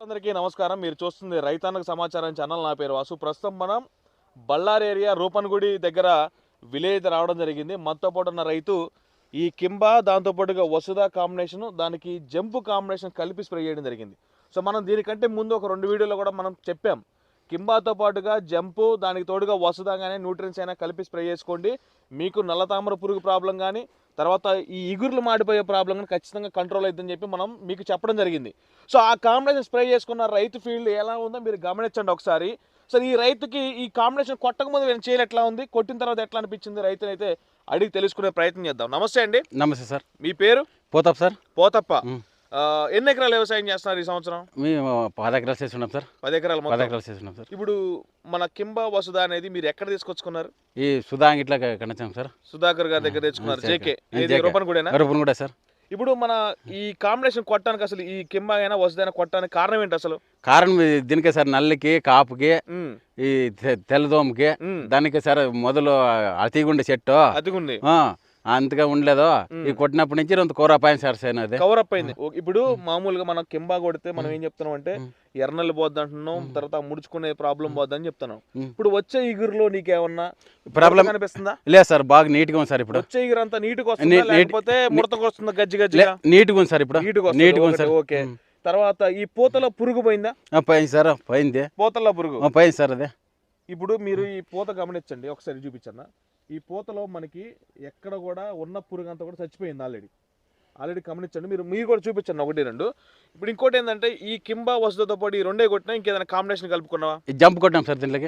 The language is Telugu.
అందరికీ నమస్కారం. మీరు చూస్తుంది రైతాన్నకు సమాచారం ఛానల్. నా పేరు వాసు. ప్రస్తుతం మనం బళ్ళారి ఏరియా రూపన్గుడి దగ్గర విలేజ్ రావడం జరిగింది. మనతో పాటు ఉన్న రైతు ఈ కింబా దాంతోపాటుగా వసుధ కాంబినేషన్ దానికి జంపు కాంబినేషన్ కలిపి స్ప్రే చేయడం జరిగింది. సో మనం దీనికంటే ముందు ఒక రెండు వీడియోలో కూడా మనం చెప్పాం. కింబాతో పాటుగా జంపు దానికి తోడుగా వసుధ కానీ న్యూట్రియన్స్ అయినా కలిపి స్ప్రే చేసుకోండి. మీకు నల్ల తామర పురుగు ప్రాబ్లం కానీ తర్వాత ఈ ఇగుర్లు మాడిపోయే ప్రాబ్లం కానీ ఖచ్చితంగా కంట్రోల్ అవుతుందని చెప్పి మనం మీకు చెప్పడం జరిగింది. సో ఆ కాంబినేషన్ స్ప్రే చేసుకున్న రైతు ఫీల్డ్ ఎలా ఉందో మీరు గమనించండి ఒకసారి. సో ఈ రైతుకి ఈ కాంబినేషన్ కొట్టక ముందు నేను చేయలు ఎట్లా ఉంది కొట్టిన తర్వాత ఎట్లా అనిపించింది రైతుని అయితే అడిగి తెలుసుకునే ప్రయత్నం చేద్దాం. నమస్తే అండి. నమస్తే సార్. మీ పేరు? పోతాం సార్. పోతప్ప. ఎన్ని ఎకరాలు వ్యవసాయం చేస్తున్నారు ఈ సంవత్సరం? మేము పది ఎకరాలు చేస్తున్నాం సార్. పది ఎకరాలు పది ఎకరాలు చేస్తున్నాం సార్. ఇప్పుడు మన కింబా వసుధ అనేది మీరు ఎక్కడ తీసుకొచ్చుకున్నారు? ఈ సుధా ఇట్లా కనొచ్చాం సార్. సుధాకర్ గారి దగ్గర తెచ్చుకున్నారు జేకే. రూపన్ కూడానా గరుపును కూడా సార్. ఇప్పుడు మన ఈ కాంబినేషన్ కొట్టడానికి అసలు ఈ కింబా అయినా వసుదైనా కొట్టడానికి కారణం ఏంటి అసలు? కారణం దీనికే సార్ నల్లికి కాపుకి ఈ తెల్లదోమకి. దానికి సార్ మొదలు అతిగుండే చెట్టు. ఆ, అంతగా ఉండలేదు. ఈ కొట్టినప్పటి నుంచి రెండు కూర పాయింట్ సార్ సేన అది కవర్ అప్ అయింది. ఇప్పుడు మామూలుగా మనం కింబా కొడితే మనం ఏం చెప్తున్నాం అంటే మ్. ఎర్రనల్లి పోద్ది అంటున్నాం తర్వాత ముడుచుకునే ప్రాబ్లం పోద్ది అని చెప్తున్నాం. ఇప్పుడు వచ్చే ఇగురులో నీకేమన్నా ప్రాబ్లం ముడత కనిపిస్తుందా లేదు సార్ బాగా నీట్గా ఉంది సార్ ఇప్పుడు. వచ్చే ఇగురు అంతా వస్తుందా? నీట్- లేకపోతే ముడతకు వస్తుందా గజ్జి లే, గజ్జిగా? నీట్గా ఉంది సార్ ఇప్పుడు. నీట్గా ఉంది ఒకటి, సార్. ఓకే. తర్వాత ఈ పూతలో పురుగు పోయిందా? ఆ, పోయింది సార్ పోయింది. పూతల్లో పురుగు. ఆ, పోయింది సార్ అదే. ఇప్పుడు మీరు ఈ పూత గమనించండి ఒకసారి చూపించన్న ఈ పూతలో మనకి ఎక్కడ కూడా ఉన్న పురుగు అంతా కూడా చచ్చిపోయింది ఆల్రెడీ. ఆల్రెడీ గమనించండి మీరు మీరు కూడా చూపించండి ఒకటి రెండు. ఇప్పుడు ఇంకోటి ఏంటంటే ఈ కింబా వసతితో పాటు ఈ రెండే కొట్టినా ఇంకేదైనా కాంబినేషన్ కలుపుకున్నావా? ఈ జంప్ కొట్టాం సార్ దీనికి